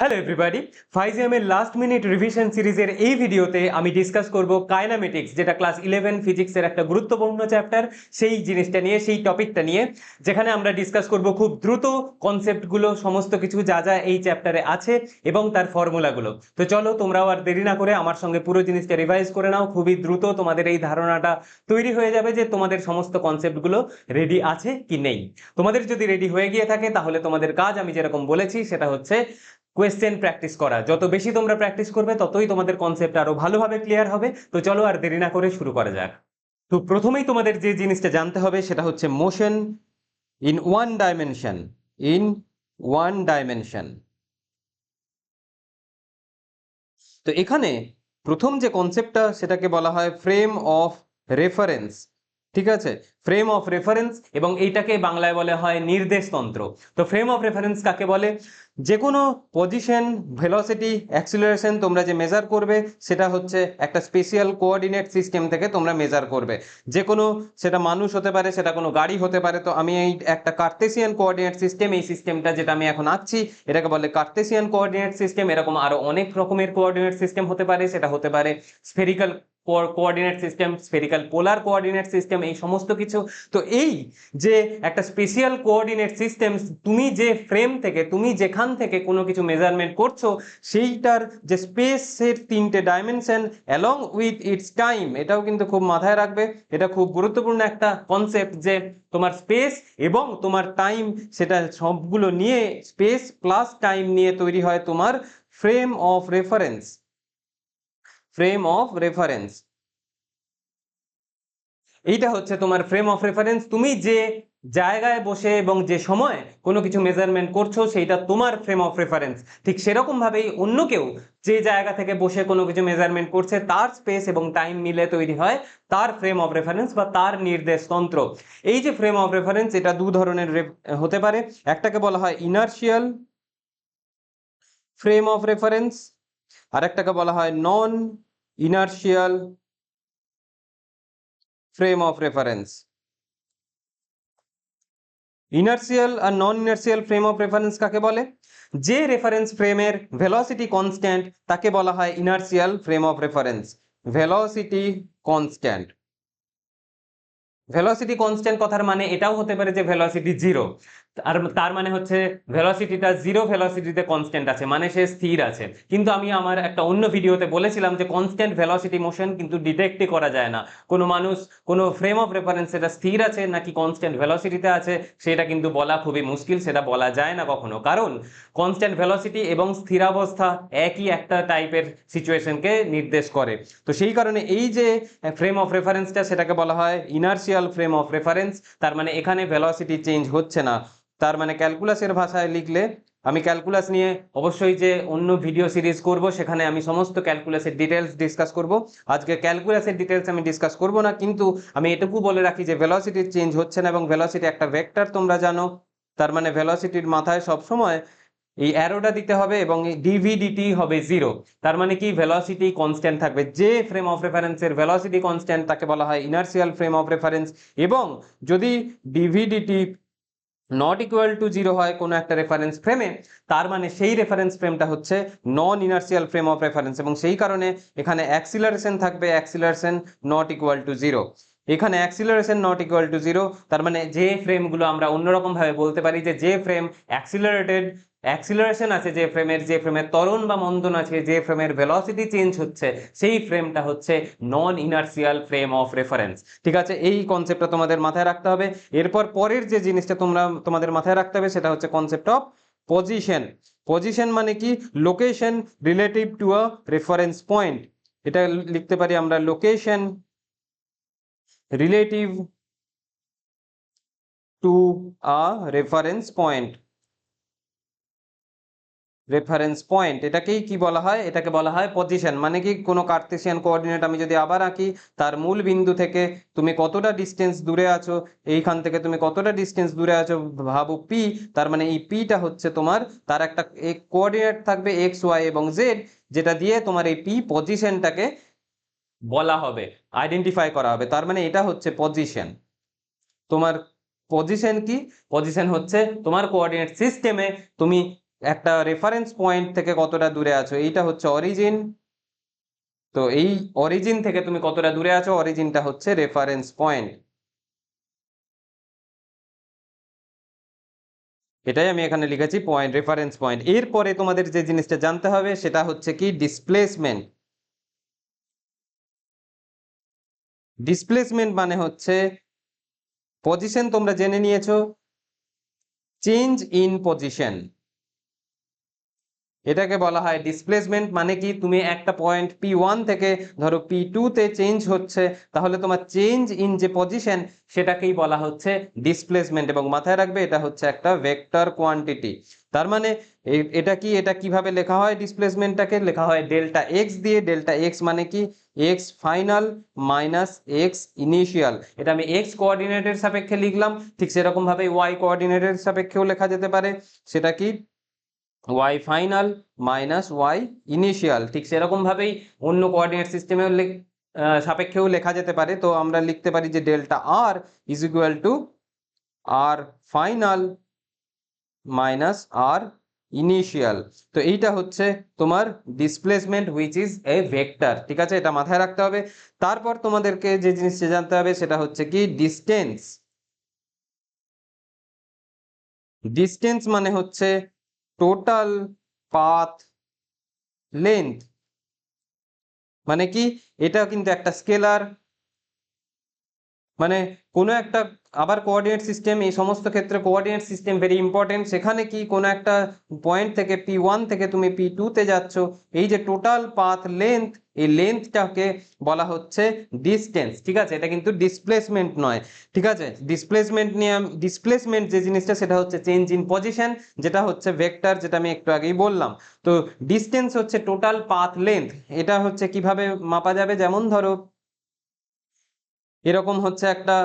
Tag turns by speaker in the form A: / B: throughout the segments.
A: Hello everybody ফাইজিয়ামের last minute revision সিরিজের এই ভিডিওতে আমি ডিসকাস করব কাইনামেটিক্স যেটা ক্লাস ইলেভেন ফিজিক্সের একটা গুরুত্বপূর্ণ চ্যাপ্টার সেই জিনিসটা নিয়ে, সেই টপিকটা নিয়ে, যেখানে আমরা ডিসকাস করব খুব দ্রুত কনসেপ্টগুলো সমস্ত কিছু যা যা এই চ্যাপ্টারে আছে এবং তার ফর্মুলাগুলো তো চলো, তোমরাও আর দেরি না করে আমার সঙ্গে পুরো জিনিসটা রিভাইজ করে নাও। খুবই দ্রুত তোমাদের এই ধারণাটা তৈরি হয়ে যাবে যে তোমাদের সমস্ত কনসেপ্টগুলো রেডি আছে কি নেই। তোমাদের যদি রেডি হয়ে গিয়ে থাকে, তাহলে তোমাদের কাজ আমি যেরকম বলেছি, সেটা হচ্ছে কোয়েশ্চেন প্র্যাকটিস করা। যত বেশি তোমরা প্র্যাকটিস করবে, ততই তোমাদের কনসেপ্ট আরও ভালোভাবে ক্লিয়ার হবে। তো চলো আর দেরি না করে শুরু করা যাক। তো প্রথমেই তোমাদের যে জিনিসটা জানতে হবে, সেটা হচ্ছে motion in one dimension in one dimension তো এখানে প্রথম যে কনসেপ্টটা সেটাকে বলা হয় ফ্রেম অফ রেফারেন্স ঠিক আছে? ফ্রেম অফ রেফারেন্স এবং এইটাকে বাংলায় বলা হয় নির্দেশতন্ত্র তো ফ্রেম অফ রেফারেন্স কাকে বলে? যে কোনো পজিশন ভেলোসিটি অ্যাক্সিলারেশন তোমরা যে মেজার করবে, সেটা হচ্ছে একটা স্পেশাল কোঅর্ডিনেট সিস্টেম থেকে তোমরা মেজার করবে। যে কোনো সেটা মানুষ হতে পারে, সেটা কোনো গাড়ি হতে পারে। তো আমি এই একটা কার্তেসিয়ান কোঅর্ডিনেট সিস্টেম এই সিস্টেমটা যেটা আমি এখন আঁকছি, এটাকে বলে কার্তেসিয়ান কোঅর্ডিনেট সিস্টেম এরকম আরও অনেক রকমের কোঅর্ডিনেট সিস্টেম হতে পারে, সেটা হতে পারে spherical coordinate system spherical polar coordinate system এই সমস্ত কিছু। তো এই যে একটা স্পেশিয়াল কোঅর্ডিনেট সিস্টেম তুমি যে ফ্রেম থেকে, তুমি যেখান থেকে কোনো কিছু মেজারমেন্ট করছ, সেইটার যে স্পেসের তিনটে dimension along with its time এটাও কিন্তু খুব মাথায় রাখবে। এটা খুব গুরুত্বপূর্ণ একটা কনসেপ্ট যে তোমার স্পেস এবং তোমার টাইম সেটা সবগুলো নিয়ে স্পেস প্লাস টাইম নিয়ে তৈরি হয় তোমার frame of reference frame of reference এইটা হচ্ছে তোমার ফ্রেম অফ রেফারেন্স তুমি যে জায়গায় বসে এবং যে সময় কোনো কিছু মেজারমেন্ট করছ, সেইটা তোমার ফ্রেম অফ রেফারেন্স ঠিক সেরকমভাবেই অন্য কেউ যে জায়গা থেকে বসে কোনো কিছু মেজারমেন্ট করছে, তার স্পেস এবং টাইম মিলে তৈরি হয় তার ফ্রেম অফ রেফারেন্স বা তার নির্দেশতন্ত্র এই যে ফ্রেম অফ রেফারেন্স এটা দু ধরনের হতে পারে। একটাকে বলা হয় ইনার্শিয়াল ফ্রেম অফ রেফারেন্স আর একটাকে বলা হয় non inertial frame of reference inertial R non inertial frame of reference কাকে বলে? যে রেফারেন্স ফ্রেমের ভেলোসিটি কনস্ট্যান্ট তাকে বলা হয় inertial frame of reference velocity constant velocity constant কথার মানে এটাও হতে পারে যে ভেলোসিটি জিরো আর তার মানে হচ্ছে ভেলোসিটিটা জিরো ভেলোসিটিতে কনস্ট্যান্ট আছে মানে সে স্থির আছে। কিন্তু আমি আমার একটা অন্য ভিডিওতে বলেছিলাম যে কনস্ট্যান্ট ভেলোসিটি মোশন কিন্তু ডিটেক্টই করা যায় না। কোনো মানুষ, কোনো ফ্রেম অফ রেফারেন্স সেটা স্থির আছে নাকি কনস্ট্যান্ট ভেলোসিটিতে আছে, সেটা কিন্তু বলা খুবই মুশকিল, সেটা বলা যায় না কখনো। কারণ কনস্ট্যান্ট ভেলোসিটি এবং স্থিরাবস্থা একই একটা টাইপের সিচুয়েশনকে নির্দেশ করে। তো সেই কারণে এই যে ফ্রেম অফ রেফারেন্সটা সেটাকে বলা হয় ইনার্সিয়াল ফ্রেম অফ রেফারেন্স তার মানে এখানে ভেলোসিটি চেঞ্জ হচ্ছে না। তার মানে ক্যালকুলাসের ভাষায় লিখলে আমি ক্যালকুলাস নিয়ে অবশ্যই যে অন্য ভিডিও সিরিজ করব, সেখানে আমি সমস্ত ক্যালকুলাসের ডিটেলস ডিসকাস করব। আজকে ক্যালকুলাসের ডিটেলস আমি ডিসকাস করব না, কিন্তু আমি এটুকু বলে রাখি যে ভেলোসিটির চেঞ্জ হচ্ছে না এবং ভেলোসিটি একটা ভেক্টর তোমরা জানো। তার মানে ভেলোসিটির মাথায় সব সময় এই অ্যারোটা দিতে হবে এবং ডিভিডিটি হবে জিরো তার মানে কি? ভেলোসিটি কনস্ট্যান্ট থাকবে। যে ফ্রেম অফ রেফারেন্সের ভেলোসিটি কনস্ট্যান্ট তাকে বলা হয় ইনার্সিয়াল ফ্রেম অফ রেফারেন্স এবং যদি D V D T not equal to zero হয় কোনো একটা রেফারেন্স ফ্রেমে তার মানে সেই রেফারেন্স ফ্রেমটা হচ্ছে non inertial frame of reference এবং সেই কারণে এখানে অ্যাক্সিলারেশন থাকবে acceleration not equal to zero এখানে acceleration not equal to zero তার মানে যে ফ্রেমগুলো আমরা অন্যরকমভাবে বলতে পারি যে যে ফ্রেম অ্যাক্সিলারেটেড অ্যাক্সিলারেশন আছে, যে ফ্রেমের যে ফ্রেমের ত্বরণ বা মন্দন আছে, যে ফ্রেমের ভেলোসিটি চেঞ্জ হচ্ছে, সেই ফ্রেমটা হচ্ছে non inertial frame of reference ঠিক আছে? এই কনসেপ্টটা তোমাদের মাথায় রাখতে হবে। এরপর পরের যে জিনিসটা তোমরা, তোমাদের মাথায় রাখতে হবে, সেটা হচ্ছে কনসেপ্ট অফ পজিশন পজিশন মানে কি? Location relative to a reference point এটা লিখতে পারি আমরা location relative to a reference point reference point এটাকেই কি বলা হয়? এটাকে বলা হয় পজিশন মানে কি কোনো কার্তেশিয়ান কোঅর্ডিনেট আমি যদি আবার আঁকি, তার মূল বিন্দু থেকে তুমি কতটা ডিস্টেন্স দূরে আছো, এইখান থেকে তুমি কতটা ডিস্টেন্স দূরে আছো ভাবো পি তার মানে এই পিটা হচ্ছে তোমার, তার একটা কোঅর্ডিনেট থাকবে এক্স ওয়াই এবং জেড যেটা দিয়ে তোমার এই পি পজিশনটাকে বলা হবে আইডেন্টিফাই করা হবে, তার মানে এটা হচ্ছে পজিশন তোমার পজিশন কি? পজিশন হচ্ছে তোমার কোঅর্ডিনেট সিস্টেমে তুমি একটা রেফারেন্স পয়েন্ট থেকে কতটা দূরে আছো? এইটা হচ্ছে অরিজিন তো এই অরিজিন থেকে তুমি কতটা দূরে আছো? অরিজিনটা হচ্ছে রেফারেন্স পয়েন্ট এটাই আমি এখানে লিখেছি পয়েন্ট রেফারেন্স পয়েন্ট এরপরে তোমাদের যে জিনিসটা জানতে হবে, সেটা হচ্ছে কি ডিসপ্লেসমেন্ট ডিসপ্লেসমেন্ট মানে হচ্ছে পজিশন তোমরা জেনে নিয়েছো। চেঞ্জ ইন পজিশন এটাকে বলা হয় ডিসপ্লেসমেন্ট মানে কি? তুমি একটা পয়েন্ট পি ওয়ান থেকে ধরো পি তে চেঞ্জ হচ্ছে, তাহলে তোমার চেঞ্জ ইন যে পজিশন সেটাকেই বলা হচ্ছে ডিসপ্লেসমেন্ট এবং মাথায় রাখবে এটা হচ্ছে একটা ভেক্টর কোয়ান্টিটি তার মানে এটা কি? এটা কীভাবে লেখা হয় ডিসপ্লেসমেন্টটাকে লেখা হয় ডেল্টা এক্স দিয়ে। ডেল্টা এক্স মানে কি? X final minus X initial এটা আমি এক্স কোঅর্ডিনেটের সাপেক্ষে লিখলাম, ঠিক সেরকম ভাবে ওয়াই কোঅর্ডিনেটের সাপেক্ষেও লেখা যেতে পারে। সেটা কি? Y final minus Y initial ঠিক সেরকম ভাবেই অন্য কোঅর্ডিনেট সিস্টেমেও সাপেক্ষেও লেখা যেতে পারে। তো আমরা লিখতে পারি যে delta R is equal to R final minus R initial তো এইটা হচ্ছে তোমার displacement which is a vector ঠিক আছে? এটা মাথায় রাখতে হবে। তারপর তোমাদেরকে যে জিনিসটা জানতে হবে, সেটা হচ্ছে কি ডিস্টেন্স ডিস্টেন্স মানে হচ্ছে টোটাল পাথ লেন্থ মানে কি? এটা কিন্তু একটা স্কেলার মানে কোনো একটা আবার কোঅর্ডিনেট সিস্টেম এই সমস্ত ক্ষেত্রে কোঅর্ডিনেট সিস্টেম ভেরি ইম্পর্টেন্ট সেখানে কি কোনো একটা পয়েন্ট থেকে পি ওয়ান থেকে তুমি পি টুতে যাচ্ছ। এই যে টোটাল পাথ লেন্থ এই লেন্থটাকে বলা হচ্ছে ডিসটেন্স ঠিক আছে? এটা কিন্তু ডিসপ্লেসমেন্ট নয়, ঠিক আছে? ডিসপ্লেসমেন্ট নিয়ে ডিসপ্লেসমেন্ট যে জিনিসটা, সেটা হচ্ছে চেঞ্জ ইন পজিশন যেটা হচ্ছে ভেক্টর যেটা আমি একটু আগেই বললাম। তো ডিসটেন্স হচ্ছে টোটাল পাথ লেন্থ এটা হচ্ছে কীভাবে মাপা যাবে? যেমন ধরো, এরকম হচ্ছে একটা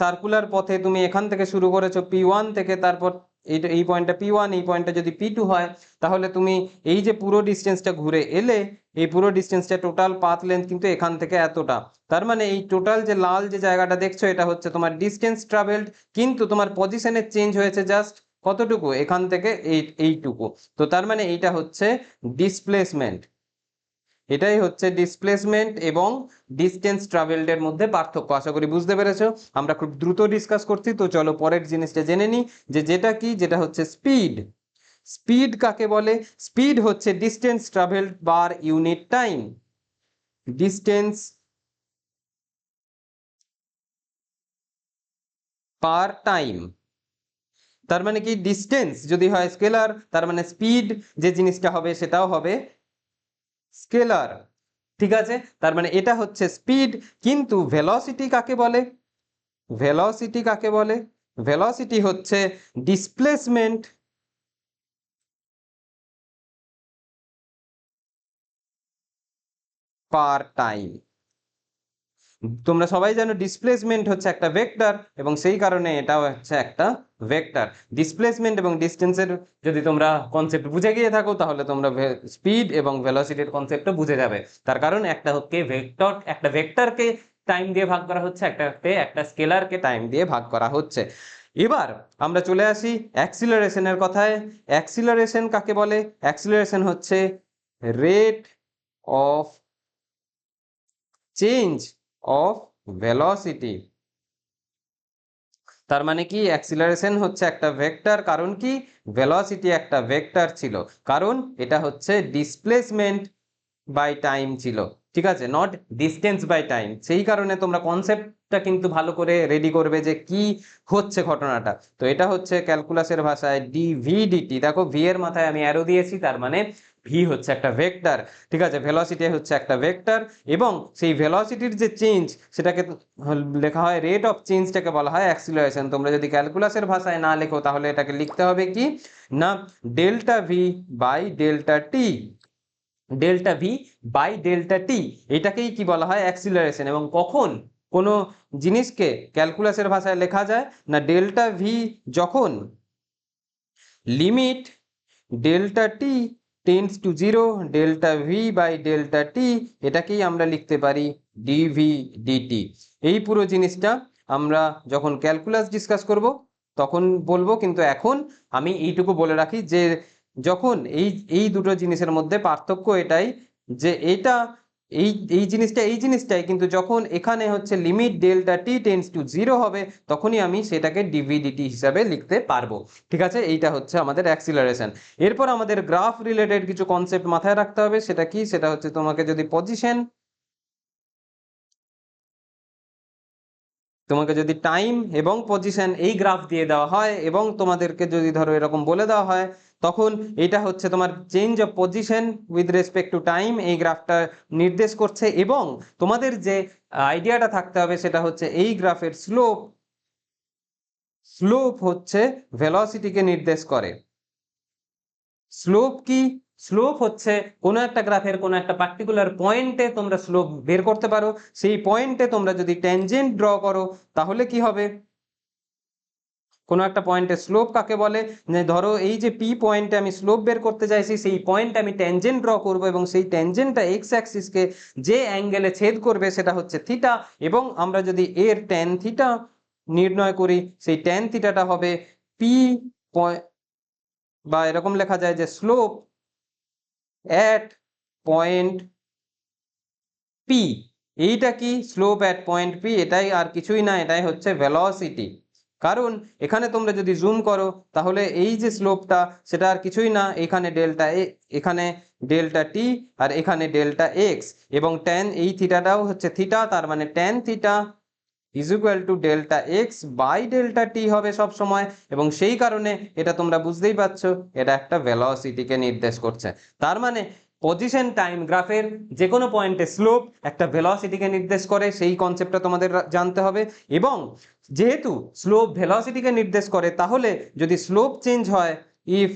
A: সার্কুলার পথে তুমি এখান থেকে শুরু করেছ পি ওয়ান থেকে, তারপর এইটা, এই পয়েন্টটা পি ওয়ান এই পয়েন্টটা যদি পি টু হয়, তাহলে তুমি এই যে পুরো ডিস্টেন্সটা ঘুরে এলে, এই পুরো ডিস্টেন্সটা টোটাল পাথ লেন্থ কিন্তু এখান থেকে এতটা। তার মানে এই টোটাল যে লাল যে জায়গাটা দেখছ, এটা হচ্ছে তোমার ডিস্টেন্স ট্রাভেলড কিন্তু তোমার পজিশনের চেঞ্জ হয়েছে জাস্ট কতটুকু? এখান থেকে এই, এইটুকু। তো তার মানে এইটা হচ্ছে ডিসপ্লেসমেন্ট এটাই হচ্ছে ডিসপ্লেসমেন্ট এবং ডিস্টেন্স ট্রাভেলড এর মধ্যে পার্থক্য। আশা করি বুঝতে পেরেছ? আমরা খুব দ্রুত ডিসকাস করছি, তো চলো পরের জিনিসটা জেনে নিই যে যেটা কি, যেটা হচ্ছে স্পিড স্পিড কাকে বলে? স্পিড হচ্ছে distance travelled bar unit time distance per time তার মানে কি? ডিস্টেন্স যদি হয় স্কেলার তার মানে স্পিড যে জিনিসটা হবে সেটাও হবে স্কেলার, ঠিক আছে? তার মানে এটা হচ্ছে স্পিড, কিন্তু ভেলসিটি কাকে বলে? ভেলসিটি কাকে বলে? ভেলসিটি হচ্ছে ডিসপ্লেসমেন্ট পার টাইম। তোমরা সবাই জানো ডিসপ্লেসমেন্ট হচ্ছে একটা ভেক্টর এবং সেই কারণে এটাও হচ্ছে একটা ভেক্টর ডিসপ্লেসমেন্ট এবং ডিস্টেন্সের যদি তোমরা কনসেপ্ট বুঝে গিয়ে থাকো, তাহলে তোমরা স্পিড এবং ভেলোসিটির কনসেপ্টও বুঝে যাবে। তার কারণ একটা হচ্ছে ভেক্টর একটা ভেক্টরকে টাইম দিয়ে ভাগ করা হচ্ছে একটাতে একটা স্কেলারকে টাইম দিয়ে ভাগ করা হচ্ছে। এবার আমরা চলে আসি অ্যাক্সিলারেশনের কথায়। অ্যাক্সিলারেশন কাকে বলে? অ্যাক্সিলারেশন হচ্ছে rate of change of velocity. তার মানে কি? অ্যাক্সিলারেশন হচ্ছে একটা ভেক্টর। কারণ কি? ভেলোসিটি একটা ভেক্টর ছিল। কারণ এটা হচ্ছে ডিসপ্লেসমেন্ট বাই টাইম ছিল। ঠিক আছে? Not distance by time. সেই কারণে তোমরা কনসেপ্টটা কিন্তু ভালো করে রেডি করবে যে কি হচ্ছে ঘটনাটা। তো এটা হচ্ছে ক্যালকুলাসের ভাষায় ডিভিডিটি। দেখো, ভি এর মাথায় আমি অ্যারো দিয়েছি, তার মানে ভি হচ্ছে একটা ভেক্টর ঠিক আছে? ভেলোসিটি হচ্ছে একটা ভেক্টর এবং সেই ভেলোসিটির যে চেঞ্জ সেটাকে লেখা হয় রেট অফ চেঞ্জটাকে বলা হয় অ্যাক্সিলারেশন তোমরা যদি ক্যালকুলাসের ভাষায় না লেখো, তাহলে এটাকে লিখতে হবে কি? না delta V by delta T delta V by delta T এটাকেই কি বলা হয়? অ্যাক্সিলারেশন এবং কখন কোনো জিনিসকে ক্যালকুলাসের ভাষায় লেখা যায়? না ডেল্টা ভি যখন limit delta T tends to zero delta V by delta T এটাকেই আমরা লিখতে পারি ডিভি ডিটি এই পুরো জিনিসটা আমরা যখন ক্যালকুলাস ডিসকাস করব, তখন বলব কিন্তু এখন আমি এইটুকু বলে রাখি যে যখন এই এই দুটো জিনিসের মধ্যে পার্থক্য এটাই যে এটা এই এই জিনিসটা, এই জিনিসটাই কিন্তু যখন এখানে হচ্ছে limit delta T tends to zero হবে, তখনই আমি সেটাকে ডিভিডিটি হিসাবে লিখতে পারব। ঠিক আছে? এইটা হচ্ছে আমাদের অ্যাক্সিলারেশন এরপর আমাদের গ্রাফ রিলেটেড কিছু কনসেপ্ট মাথায় রাখতে হবে। সেটা কি? সেটা হচ্ছে তোমাকে যদি পজিশন তোমাকে যদি টাইম এবং পজিশন এই গ্রাফ দিয়ে দেওয়া হয় এবং তোমাদেরকে যদি ধরো এরকম বলে দেওয়া হয় তখন এটা হচ্ছে তোমার change of position with respect to time এই গ্রাফটা নির্দেশ করছে এবং তোমাদের যে আইডিয়াটা থাকতে হবে সেটা হচ্ছে এই গ্রাফের স্লোপ স্লোপ হচ্ছে ভেলোসিটিকে নির্দেশ করে। স্লোপ কি? স্লোপ হচ্ছে কোনো একটা গ্রাফের কোনো একটা পার্টিকুলার পয়েন্টে তোমরা স্লোপ বের করতে পারো। সেই পয়েন্টে তোমরা যদি ট্যানজেন্ট ড্র করো, তাহলে কি হবে? কোনো একটা পয়েন্টে স্লোপ কাকে বলে? ধরো এই যে পি পয়েন্টে আমি স্লোপ বের করতে চাইছি, সেই পয়েন্টে আমি ট্যানজেন্ট ড্র করব এবং সেই ট্যানজেন্টটা এক্স অ্যাক্সিসকে যে অ্যাঙ্গেলে ছেদ করবে সেটা হচ্ছে থিটা এবং আমরা যদি এর ট্যান থিটা নির্ণয় করি, সেই ট্যান থিটাটা হবে পি বা এরকম লেখা যায় যে স্লোপ অ্যাট পয়েন্ট পি এইটা কি? স্লোপ অ্যাট পয়েন্ট পি এটাই আর কিছুই না, এটাই হচ্ছে ভেলোসিটি কারণ এখানে তোমরা যদি জুম করো, তাহলে এই যে স্লোপটা সেটা আর কিছুই না, এখানে ডেল্টা এ এখানে ডেল্টা টি আর এখানে ডেল্টা এক্স এবং ট্যান এই থিটাটাও হচ্ছে থিটা তার মানে tan theta is equal to delta X by delta T হবে সব সময় এবং সেই কারণে এটা তোমরা বুঝতেই পারছ, এটা একটা ভেলোসিটিকে নির্দেশ করছে। তার মানে পজিশন টাইম গ্রাফের যে কোনো পয়েন্টে স্লোপ একটা ভেলোসিটিকে নির্দেশ করে, সেই কনসেপ্টটা তোমাদের জানতে হবে। এবং যেহেতু স্লোপ ভেলোসিটিকে নির্দেশ করে, তাহলে যদি স্লোপ চেঞ্জ হয় ইফ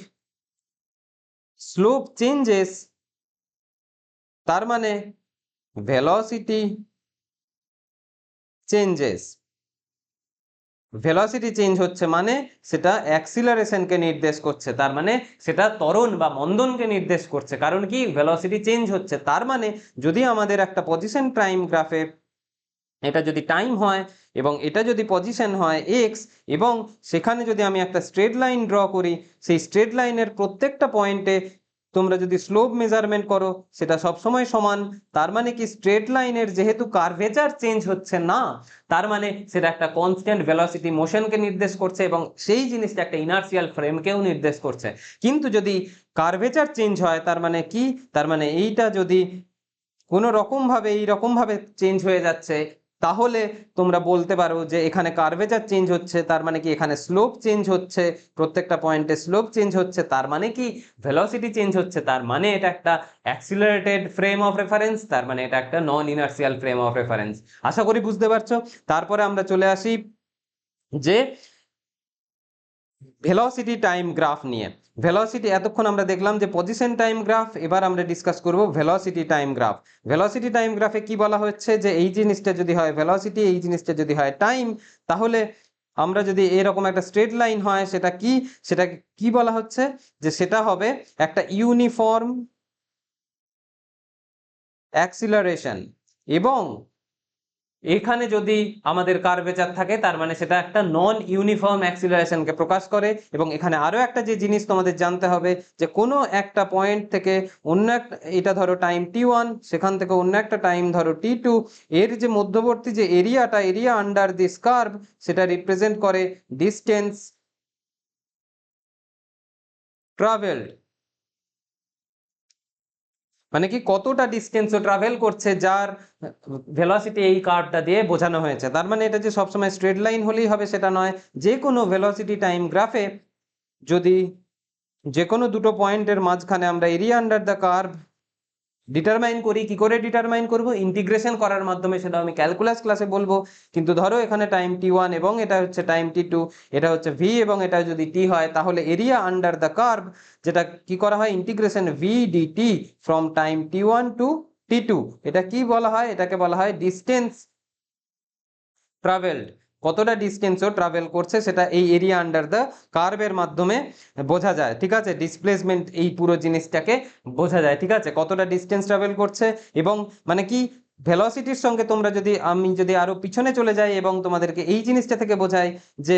A: স্লোপ চেঞ্জেস তার মানে ভেলোসিটি চেঞ্জেস ভেলোসিটি চেঞ্জ হচ্ছে মানে সেটা অ্যাক্সিলারেশনকে নির্দেশ করছে। তার মানে সেটা ত্বরণ বা মন্দনকে নির্দেশ করছে। কারণ কি? ভেলোসিটি চেঞ্জ হচ্ছে। তার মানে যদি আমাদের একটা পজিশন টাইম গ্রাফে এটা যদি টাইম হয় এবং এটা যদি পজিশন হয় এক্স এবং সেখানে যদি আমি একটা স্ট্রেট লাইন ড্র করি, সেই স্ট্রেট লাইনের প্রত্যেকটা পয়েন্টে তোমরা যদি স্লোপ মেজারমেন্ট করো, সেটা সবসময় সমান। তার মানে কি স্ট্রেট লাইনের যেহেতু কার্ভেচার চেঞ্জ হচ্ছে না, তার মানে সেটা একটা কনস্ট্যান্ট ভেলোসিটি মোশনকে নির্দেশ করছে এবং সেই জিনিসটা একটা ইনার্সিয়াল ফ্রেমকেও নির্দেশ করছে। কিন্তু যদি কার্ভেচার চেঞ্জ হয়, তার মানে কি? তার মানে এইটা যদি কোনো রকমভাবে এই রকমভাবে চেঞ্জ হয়ে যাচ্ছে তাহলে তোমরা বলতে পারো যে এখানে কার্ভেচার চেঞ্জ হচ্ছে, তার মানে কি এখানে স্লোপ চেঞ্জ হচ্ছে, প্রত্যেকটা পয়েন্টে স্লোপ চেঞ্জ হচ্ছে, তার মানে কি ভেলোসিটি চেঞ্জ হচ্ছে, তার মানে এটা একটা অ্যাক্সিলারেটেড ফ্রেম অফ রেফারেন্স তার মানে এটা একটা non inertial frame of reference আশা করি বুঝতে পারছ? তারপরে আমরা চলে আসি যে ভেলোসিটি টাইম গ্রাফ নিয়ে। ভেলোসিটি এতক্ষণ আমরা দেখলাম যে পজিশন টাইম গ্রাফ এবার আমরা ডিসকাস করব velocity time graph velocity time গ্রাফে কি বলা হচ্ছে যে এই জিনিসটা যদি হয় ভেলোসিটি এই জিনিসটা যদি হয় টাইম তাহলে আমরা যদি এরকম একটা স্ট্রেট লাইন হয়, সেটা কি? সেটা কি বলা হচ্ছে? যে সেটা হবে একটা ইউনিফর্ম অ্যাক্সিলারেশন এবং এখানে যদি আমাদের কার্ভেচার থাকে, তার মানে সেটা একটা নন ইউনিফর্ম অ্যাক্সিলারেশনকে প্রকাশ করে, এবং এখানে আরও একটা যে জিনিস তোমাদের জানতে হবে, যে কোনো একটা পয়েন্ট থেকে অন্য একটা, এটা ধরো টাইম টি ওয়ান সেখান থেকে অন্য একটা টাইম ধরো টি টু এর যে মধ্যবর্তী যে এরিয়াটা, এরিয়া আন্ডার দিস কার্ভ সেটা রিপ্রেজেন্ট করে ডিস্টেন্স ট্রাভেলড মানে কি কতটা ডিস্টেন্স ও ট্রাভেল করছে যার ভেলোসিটি এই কার্ভটা দিয়ে বোঝানো হয়েছে। তার মানে এটা যে সবসময় স্ট্রেট লাইন হলেই হবে সেটা নয়। যে কোনো ভেলোসিটি টাইম গ্রাফে যদি যে কোনো দুটো পয়েন্টের মাঝখানে আমরা area under the curve determine করি, কি করে ডিটারমাইন করব? ইন্টিগ্রেশন করার মাধ্যমে সেটা আমি ক্যালকুলাস ক্লাসে বলব। কিন্তু ধরো এখানে টাইম টি ওয়ান এবং এটা হচ্ছে টাইম টি টু এটা হচ্ছে ভি এবং এটা যদি টি হয়, তাহলে এরিয়া আন্ডার দ্য কার্ভ যেটা কি করা হয়? Integration V D T from time T one to T two এটা কি বলা হয়? এটাকে বলা হয় ডিস্টেন্স ট্রাভেলড কতটা ডিস্টেন্সও ট্রাভেল করছে সেটা এই এরিয়া আন্ডার দ্য কার্ভের মাধ্যমে বোঝা যায়, ঠিক আছে? ডিসপ্লেসমেন্ট এই পুরো জিনিসটাকে বোঝা যায়, ঠিক আছে? কতটা ডিস্টেন্স ট্রাভেল করছে এবং মানে কি ভেলোসিটির সঙ্গে তোমরা যদি আমি যদি আরও পিছনে চলে যাই এবং তোমাদেরকে এই জিনিসটা থেকে বোঝাই যে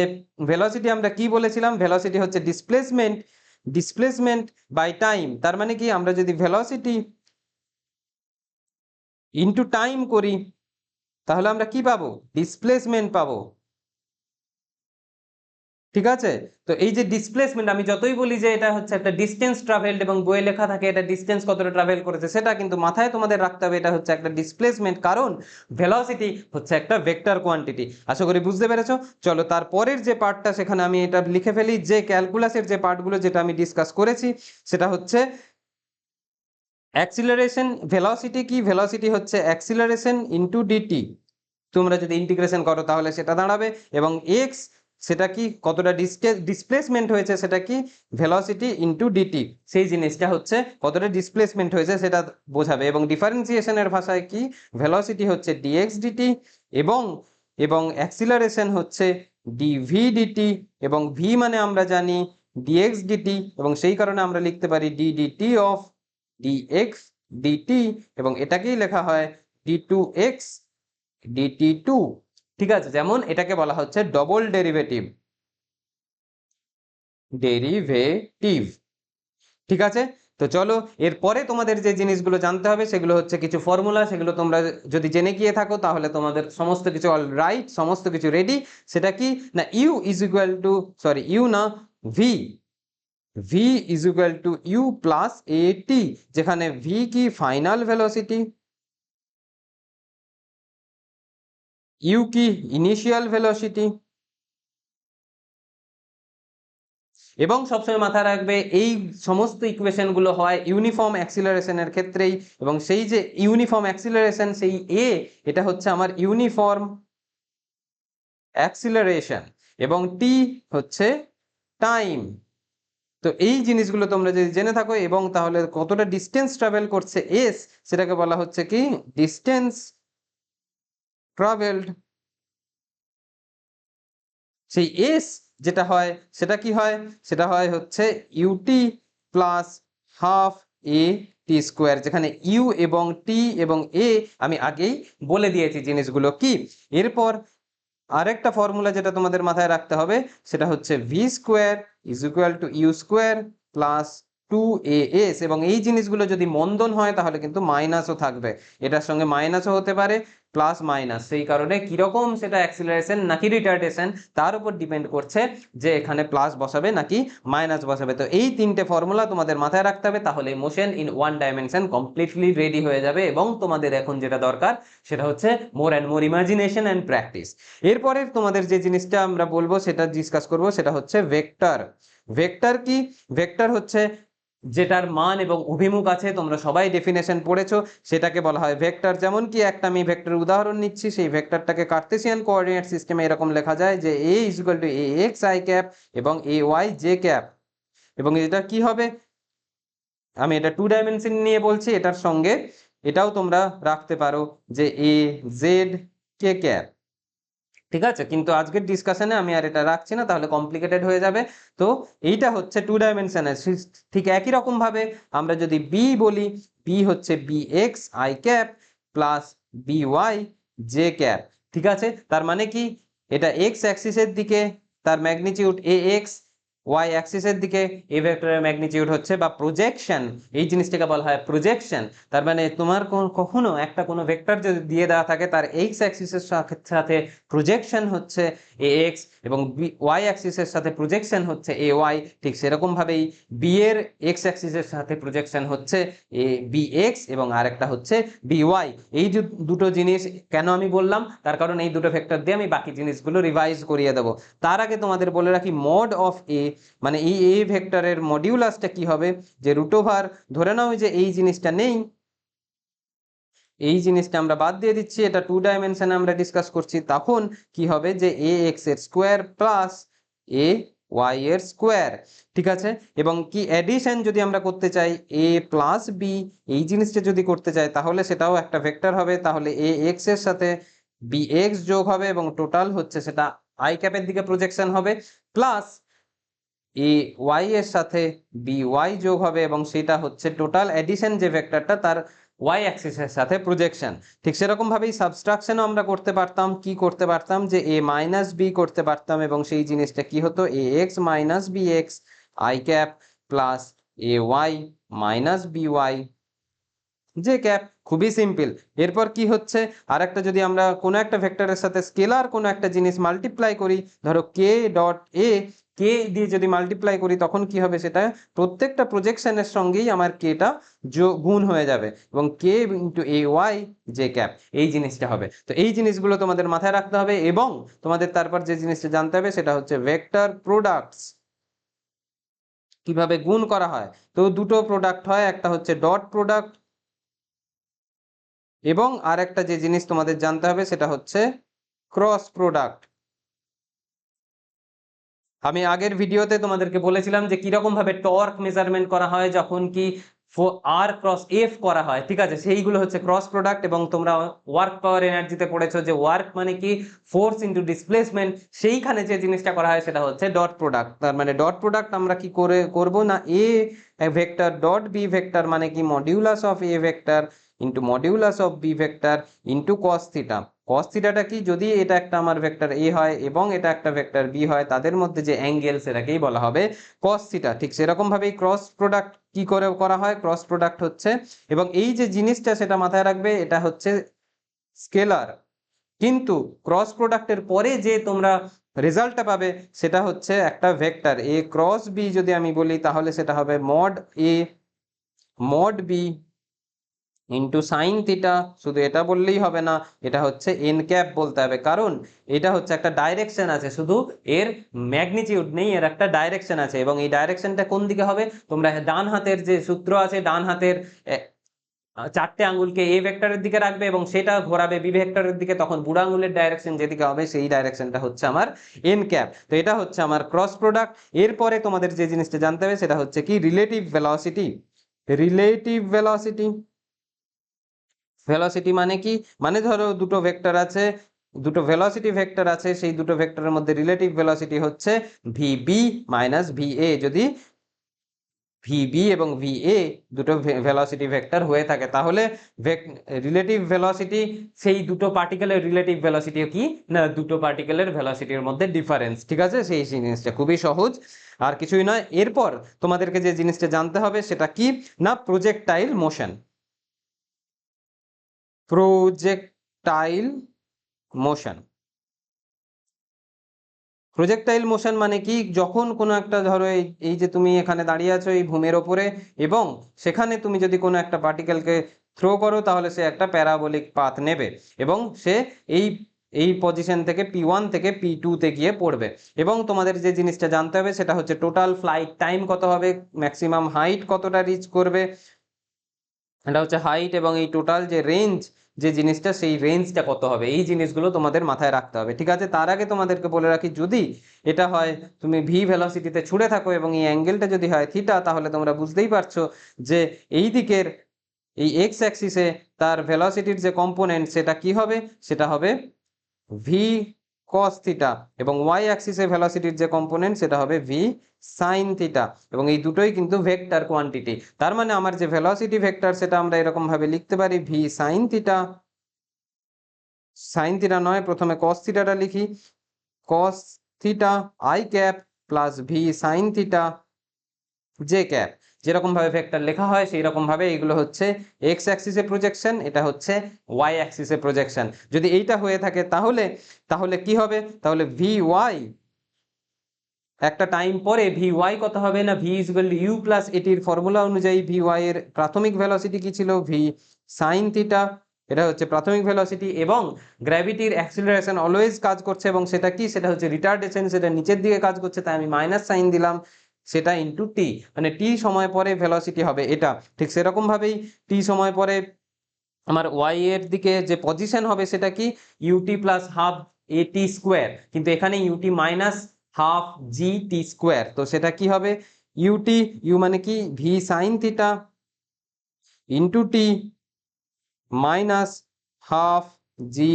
A: ভেলোসিটি আমরা কি বলেছিলাম? ভেলোসিটি হচ্ছে ডিসপ্লেসমেন্ট
B: ডিসপ্লেসমেন্ট বাই টাইম তার মানে কি আমরা যদি ভেলোসিটি ইনটু টাইম করি তাহলে আমরা কি পাবো? ডিসপ্লেসমেন্ট পাবো। ঠিক আছে?
A: তো এই যে ডিসপ্লেসমেন্ট আমি যতই বলি যে এটা হচ্ছে একটা ডিস্টেন্স ট্রাভেলড এবং বইয়ে লেখা থাকে, এটা ডিস্টেন্স কতটা ট্রাভেল করেছে, সেটা কিন্তু মাথায় তোমাদের রাখতে হবে, এটা হচ্ছে একটা ডিসপ্লেসমেন্ট কারণ ভেলোসিটি হচ্ছে একটা ভেক্টর কোয়ান্টিটি আশা করি বুঝতে পেরেছ? চলো, তারপরের যে পার্টটা সেখানে আমি এটা লিখে ফেলি, যে ক্যালকুলাসের যে পার্টগুলো যেটা আমি ডিসকাস করেছি, সেটা হচ্ছে অ্যাক্সিলারেশন ভেলোসিটি কি? ভেলোসিটি হচ্ছে অ্যাক্সিলারেশন ইনটু ডিটি তোমরা যদি ইন্টিগ্রেশন করো তাহলে সেটা দাঁড়াবে। এবং এক্স সেটা কি? কতটা ডিসপ্লেসমেন্ট হয়েছে সেটা কি? ভেলোসিটি ইনটু ডিটি সেই জিনিসটা হচ্ছে কতটা ডিসপ্লেসমেন্ট হয়েছে সেটা বোঝাবে। এবং ডিফারেন্সিয়েশনের ভাষায় কি? ভেলোসিটি হচ্ছে ডিএক্স ডিটি এবং এবং অ্যাক্সিলারেশন হচ্ছে ডিভি ডিটি এবং ভি মানে আমরা জানি ডিএক্স ডিটি এবং সেই কারণে আমরা লিখতে পারি D DT of DX DT এবং এটাকেই লেখা হয় D two X DT two ঠিক আছে? যেমন এটাকে বলা হচ্ছে ডবল ডেরিভেটিভ ডেরিভেটিভ ঠিক আছে? তো চলো, এরপরে তোমাদের যে জিনিসগুলো জানতে হবে, সেগুলো হচ্ছে কিছু ফর্মুলা সেগুলো তোমরা যদি জেনে গিয়ে থাকো, তাহলে তোমাদের সমস্ত কিছু অল রাইট সমস্ত কিছু রেডি সেটা কি? না U is equal to sorry U না V V is equal to U plus A যেখানে ভি কি ফাইনাল ভেলোসিটি ইউ কি ইনিশিয়াল ভেলোসিটি এবং সবসময় মাথায় রাখবে, এই সমস্ত ইকুয়েশনগুলো হয় ইউনিফর্ম অ্যাক্সিলারেশনের ক্ষেত্রেই,
B: এবং সেই যে ইউনিফর্ম অ্যাক্সিলারেশন সেই এ এটা হচ্ছে আমার ইউনিফর্ম অ্যাক্সিলারেশন এবং টি হচ্ছে টাইম তো এই জিনিসগুলো তোমরা যদি জেনে থাকো এবং তাহলে কতটা ডিস্টেন্স ট্রাভেল করছে এস সেটাকে বলা হচ্ছে কি? ডিস্টেন্স ট্রাভেলড সেই এস যেটা হয়, সেটা কি হয়? সেটা হয় হচ্ছে UT plus half A T square যেখানে ইউ এবং টি এবং এ আমি আগেই বলে দিয়েছি জিনিসগুলো কি? এরপর আরেকটা ফর্মুলা যেটা তোমাদের মাথায় রাখতে হবে, সেটা হচ্ছে V square is equal to U square plus two A S এবং এই জিনিসগুলো যদি মন্দন হয়, তাহলে কিন্তু মাইনাসও থাকবে। এটার সঙ্গে মাইনাসও হতে পারে। প্লাস মাইনাস সেই কারণে কীরকম সেটা অ্যাক্সিলারেশন নাকি রিটার্ডেশন তার উপর ডিপেন্ড করছে যে এখানে প্লাস বসাবে নাকি মাইনাস বসাবে। তো এই তিনটে ফর্মুলা তোমাদের মাথায় রাখতে হবে, তাহলে motion in one dimension completely ready হয়ে যাবে এবং তোমাদের এখন যেটা দরকার, সেটা হচ্ছে more and more imagination and practice এরপরে তোমাদের যে জিনিসটা আমরা বলব, সেটা ডিসকাস করব, সেটা হচ্ছে ভেক্টর ভেক্টর কি? ভেক্টর হচ্ছে
A: যেটার মান এবং অভিমুখ আছে, তোমরা সবাই
B: ডেফিনেশন পড়েছো, সেটাকে বলা হয় ভেক্টর যেমন কি একটা আমি ভেক্টর উদাহরণ নিচ্ছি, সেই ভেক্টরটাকে কার্তেশিয়ান কোঅর্ডিনেট সিস্টেমে এরকম লেখা যায় যে A is equal to A X I cap এবং এ ওয়াই জে ক্যাপ এবং এটা কি হবে? আমি এটা টু ডাইমেনশন নিয়ে বলছি, এটার সঙ্গে এটাও তোমরা রাখতে পারো যে এ জেড কে ক্যাপ ঠিক আছে? কিন্তু আজকের ডিসকাশনে আমি আর এটা রাখছি না, তাহলে কমপ্লিকেটেড হয়ে যাবে। তো এইটা হচ্ছে টু ডাইমেনশনের ঠিক একই রকমভাবে আমরা যদি বি বলি বি হচ্ছে B X I cap plus B Y J cap ঠিক আছে? তার মানে কি? এটা এক্স অ্যাক্সিসের দিকে, তার ম্যাগনিটিউড এ এক্স ওয়াই অ্যাক্সিসের দিকে এ ভেক্টরের ম্যাগনিটিউড হচ্ছে বা প্রজেকশন এই জিনিসটাকে বলা হয় প্রজেকশন তার মানে তোমার কখনো একটা কোনো ভেক্টর যদি দিয়ে দেওয়া থাকে, তার এক্স অ্যাক্সিসের সাথে প্রজেকশন হচ্ছে এ এক্স এবং ওয়াই অ্যাক্সিসের সাথে প্রজেকশন হচ্ছে এ ওয়াই ঠিক সেরকম ভাবেই বি এর এক্স অ্যাক্সিসের সাথে প্রজেকশন হচ্ছে এ বি এক্স এবং আরেকটা হচ্ছে বি ওয়াই এই যে দুটো জিনিস কেন আমি বললাম? তার কারণ এই দুটো ভেক্টর দিয়ে আমি বাকি জিনিসগুলো রিভাইজ করিয়ে দেবো। তার আগে তোমাদের বলে রাখি মড অফ এ মানে এই এ ভেক্টরের মডিউলাসটা কি হবে? যে রুট ওভার ধরে নাও যে এই জিনিসটা নেই এই জিনিসটা আমরা বাদ দিয়ে দিচ্ছি, এটা টু ডাইমেনশনে আমরা ডিসকাস করছি। তখন কি হবে যে এ এক্সের স্কোয়ার প্লাস এ ওয়াই এর স্কোয়ার ঠিক আছে? এবং কি অ্যাডিশন যদি আমরা করতে চাই এ প্লাস বি এই জিনিসটা যদি করতে চাই, তাহলে সেটাও একটা ভেক্টর হবে। তাহলে এ এক্সের সাথে বি এক্স যোগ হবে এবং টোটাল হচ্ছে সেটা আই ক্যাপের দিকে প্রজেকশন হবে প্লাস এ ওয়াই এর সাথে বি ওয়াই যোগ হবে এবং সেটা হচ্ছে টোটাল অ্যাডিশন যে ভেক্টরটা তার ওয়াই অ্যাক্সিসের সাথে প্রজেকশন ঠিক সেরকম ভাবেই সাবস্ট্রাকশনও আমরা করতে পারতাম, কি করতে পারতাম? যে এ মাইনাস বি করতে পারতাম এবং সেই জিনিসটা কি হতো? A X minus B X I cap plus A Y minus B Y J cap খুবই সিম্পল এরপর কি হচ্ছে? আর একটা যদি আমরা কোনো একটা ভেক্টরের সাথে স্কেলার কোনো একটা জিনিস মাল্টিপ্লাই করি, ধরো কে ডট এ কে দিয়ে যদি মাল্টিপ্লাই করি, তখন কি হবে সেটা? প্রত্যেকটা প্রজেকশনের সঙ্গেই আমার কেটা গুণ হয়ে যাবে। এবং K into A Y J cap এই জিনিসটা হবে। তো এই জিনিসগুলো তোমাদের মাথায় রাখতে হবে এবং তোমাদের তারপর যে জিনিসটা জানতে হবে সেটা হচ্ছে ভেক্টর প্রোডাক্টস কীভাবে গুণ করা হয়। তো দুটো প্রোডাক্ট হয়, একটা হচ্ছে ডট প্রোডাক্ট এবং আরেকটা যে জিনিস তোমাদের জানতে হবে সেটা হচ্ছে ক্রস প্রোডাক্ট আমি আগের ভিডিওতে তোমাদেরকে বলেছিলাম যে কীরকম ভাবে টর্ক মেজারমেন্ট করা হয়, যখন কি আর ক্রস এফ করা হয়, ঠিক আছে? সেইগুলো হচ্ছে ক্রস প্রোডাক্ট এবং তোমরা ওয়ার্ক পাওয়ার এনার্জিতে পড়েছো যে ওয়ার্ক মানে কি? ফোর্স ইন্টু ডিসপ্লেসমেন্ট সেইখানে যে জিনিসটা করা হয় সেটা হচ্ছে ডট প্রোডাক্ট তার মানে ডট প্রোডাক্ট আমরা কি করে করব না? A vector dot B vector মানে কি modulus of A vector into modulus of B vector into cos theta cos থিটাটা কি? যদি এটা একটা আমার ভেক্টর এ হয় এবং এটা একটা ভেক্টর বি হয়, তাদের মধ্যে যে অ্যাঙ্গেল সেটাকেই বলা হবে কস থিটা ঠিক সেরকম ভাবেই ক্রস প্রোডাক্ট কি করে করা হয়? ক্রস প্রোডাক্ট হচ্ছে এবং এই যে জিনিসটা সেটা মাথায় রাখবে, এটা হচ্ছে স্কেলার কিন্তু ক্রস প্রোডাক্টের পরে যে তোমরা রেজাল্টটা পাবে, সেটা হচ্ছে একটা ভেক্টর এ ক্রস বি যদি আমি বলি, তাহলে সেটা হবে mod A mod B into sine theta শুধু এটা বললেই হবে না, এটা হচ্ছে এন ক্যাপ বলতে হবে। কারণ এটা হচ্ছে একটা ডাইরেকশন আছে, শুধু এর ম্যাগনিটিউড নেই, এর একটা ডাইরেকশন আছে। এবং এই ডাইরেকশনটা কোন দিকে হবে? তোমরা ডান হাতের যে সূত্র আছে, ডান হাতের চারটে আঙ্গুলকে এ ভেক্টরের দিকে রাখবে এবং সেটা ঘোরাবে বি ভেক্টরের দিকে, তখন বুড়ো আঙ্গুলের ডাইরেকশন যেদিকে হবে, সেই ডাইরেকশনটা হচ্ছে আমার এন ক্যাপ তো এটা হচ্ছে আমার ক্রস প্রোডাক্ট এরপরে তোমাদের যে জিনিসটা জানতে হবে, সেটা হচ্ছে কি? Relative velocity relative velocity velocity মানে কি? মানে ধরো দুটো ভেক্টর আছে, দুটো ভেলোসিটি ভেক্টর আছে, সেই দুটো ভেক্টরের মধ্যে রিলেটিভ ভেলোসিটি হচ্ছে ভিবি মাইনাস ভিএ যদি ভিবি এবং ভিএ দুটো ভেলোসিটি ভেক্টর হয়ে থাকে, তাহলে রিলেটিভ ভেলোসিটি সেই দুটো পার্টিকেলের রিলেটিভ ভেলোসিটি কি? না, দুটো পার্টিকেলের ভেলোসিটির মধ্যে ডিফারেন্স ঠিক আছে? সেই জিনিসটা খুবই সহজ, আর কিছুই নয়। এরপর তোমাদেরকে যে জিনিসটা জানতে হবে, সেটা কি? না projectile motion projectile motion projectile motion মানে কি? যখন কোনো একটা ধরো এই এই যে তুমি এখানে দাঁড়িয়ে আছো এই ভূমির ওপরে এবং সেখানে তুমি যদি কোনো একটা পার্টিকেলকে থ্রো করো তাহলে সে একটা প্যারাবোলিক পাথ নেবে এবং সে এই এই পজিশন থেকে পি ওয়ান থেকে পি টুতে গিয়ে পড়বে এবং তোমাদের যে জিনিসটা জানতে হবে সেটা হচ্ছে টোটাল ফ্লাইট টাইম কত হবে ম্যাক্সিমাম হাইট কতটা রিচ করবে, এটা হচ্ছে হাইট এবং এই টোটাল যে রেঞ্জ যে জিনিসটা, সেই রেঞ্জটা কত হবে, এই জিনিসগুলো তোমাদের মাথায় রাখতে হবে। ঠিক আছে? তার আগে তোমাদেরকে বলে রাখি, যদি এটা হয়, তুমি ভি ভেলোসিটিতে ছুড়ে থাকো এবং এই অ্যাঙ্গেলটা যদি হয় থিটা তাহলে তোমরা বুঝতেই পারছ যে এই দিকের এই এক্স অ্যাক্সিসে তার ভেলোসিটির যে কম্পোনেন্ট সেটা কি হবে? সেটা হবে ভি কস থিটা এবং ওয়াই অ্যাক্সিসে ভেলোসিটির যে কম্পোনেন্ট সেটা হবে ভি সাইন থিটা এবং এই দুটোই কিন্তু ভেক্টর কোয়ান্টিটি তার মানে আমার যে ভেলোসিটি ভেক্টর সেটা আমরা এরকম ভাবে লিখতে পারি V sine theta sine theta নয়, প্রথমে কস থিটাটা লিখি। Cos theta I cap plus V sine theta J cap. যেরকম ভাবে ভেক্টর লেখা হয় সেই রকম ভাবে এগুলো হচ্ছে এক্স অ্যাক্সিসে প্রজেকশন এটা হচ্ছে ওয়াই অ্যাক্সিসে প্রজেকশন যদি এইটা হয়ে থাকে তাহলে তাহলে কি হবে? তাহলে ভি ওয়াই একটা টাইম পরে ভি ওয়াই কত হবে না? ভি ইজুয়াল ইউ প্লাস এটির ফর্মুলা অনুযায়ী ভি ওয়াই এর প্রাথমিক ভেলোসিটি কি ছিল? ভি সাইন থিটা এটা হচ্ছে প্রাথমিক ভেলোসিটি এবং গ্র্যাভিটির অ্যাক্সিলারেশন অলওয়েজ কাজ করছে এবং সেটা কি? সেটা হচ্ছে রিটার্ডেশন সেটা নিচের দিকে কাজ করছে, তাই আমি মাইনাস সাইন দিলাম। সেটা ইন্টু টি মানে টি সময় পরে ভেলোসিটি হবে এটা। ঠিক সেরকম ভাবেই টি সময় পরে আমার ওয়াই এর দিকে যে পজিশন হবে সেটা কি? UT plus half A T square কিন্তু এখানে UT minus half G T square তো সেটা কি হবে? ইউটি ইউ মানে কি? V sine theta into T minus half G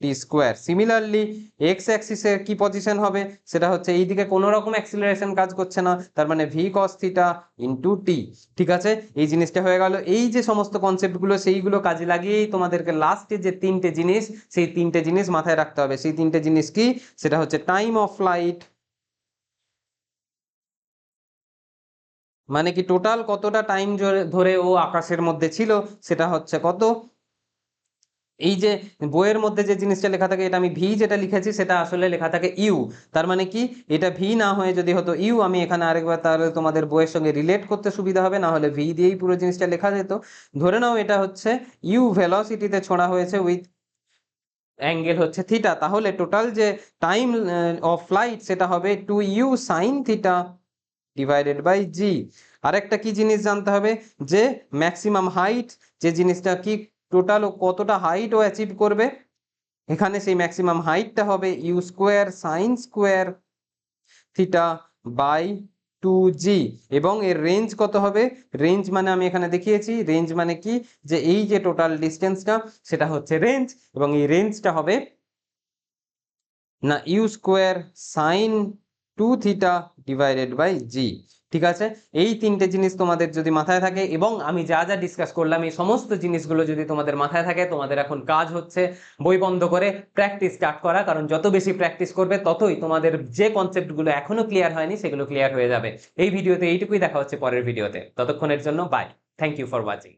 B: T square similarly X অ্যাক্সিসের কি পজিশন হবে? সেটা হচ্ছে এই দিকে কোনো রকম অ্যাক্সিলারেশন কাজ করছে না, তার মানে V cos theta into T ঠিক আছে? এই জিনিসটা হয়ে গেল। এই যে সমস্ত কনসেপ্টগুলো সেইগুলো কাজে লাগিয়েই তোমাদেরকে লাস্টে যে তিনটে জিনিস, সেই তিনটে জিনিস মাথায় রাখতে হবে। সেই তিনটে জিনিস কি? সেটা হচ্ছে টাইম অফ ফ্লাইট মানে কি টোটাল কতটা টাইম ধরে ও আকাশের মধ্যে ছিল, সেটা হচ্ছে কত? এই যে বইয়ের মধ্যে যে জিনিসটা লেখা থাকে, এটা আমি ভি যেটা লিখেছি, সেটা আসলে লেখা থাকে ইউ। তার মানে কি? এটা ভি না হয়ে যদি হতো ইউ, আমি এখানে আরেকবার তাহলে তোমাদের বইয়ের সঙ্গে রিলেট করতে সুবিধা হবে, না হলে ভি দিয়েই পুরো জিনিসটা লেখা যেত। ধরে নাও এটা হচ্ছে ইউ ভেলোসিটিতে ছোঁড়া হয়েছে উইথ অ্যাঙ্গেল হচ্ছে থিটা তাহলে টোটাল যে টাইম অফ ফ্লাইট সেটা হবে two U sine theta divided by G আরেকটা কি জিনিস জানতে হবে? যে ম্যাক্সিমাম হাইট যে জিনিসটা কি টোটাল কতটা হাইট ও অ্যাচিভ করবে? এখানে সেই ম্যাক্সিমাম হাইটটা হবে U square sine square theta by two G এবং এর রেঞ্জ কত হবে? রেঞ্জ মানে আমি এখানে দেখিয়েছি। রেঞ্জ মানে কি? যে এই যে টোটাল ডিস্টেন্সটা সেটা হচ্ছে রেঞ্জ এবং এই রেঞ্জটা হবে না U square sine two theta divided by G ঠিক আছে? এই তিনটে জিনিস তোমাদের যদি মাথায় থাকে এবং আমি যা যা ডিসকাস করলাম, এই সমস্ত জিনিসগুলো যদি তোমাদের মাথায় থাকে, তোমাদের এখন কাজ হচ্ছে বই বন্ধ করে প্র্যাকটিস স্টার্ট করা। কারণ যত বেশি প্র্যাকটিস করবে, ততই তোমাদের যে কনসেপ্টগুলো এখনও ক্লিয়ার হয়নি, সেগুলো ক্লিয়ার হয়ে যাবে। এই ভিডিওতে এইটুকুই দেখা হচ্ছে পরের ভিডিওতে। ততক্ষণের জন্য bye thank you for watching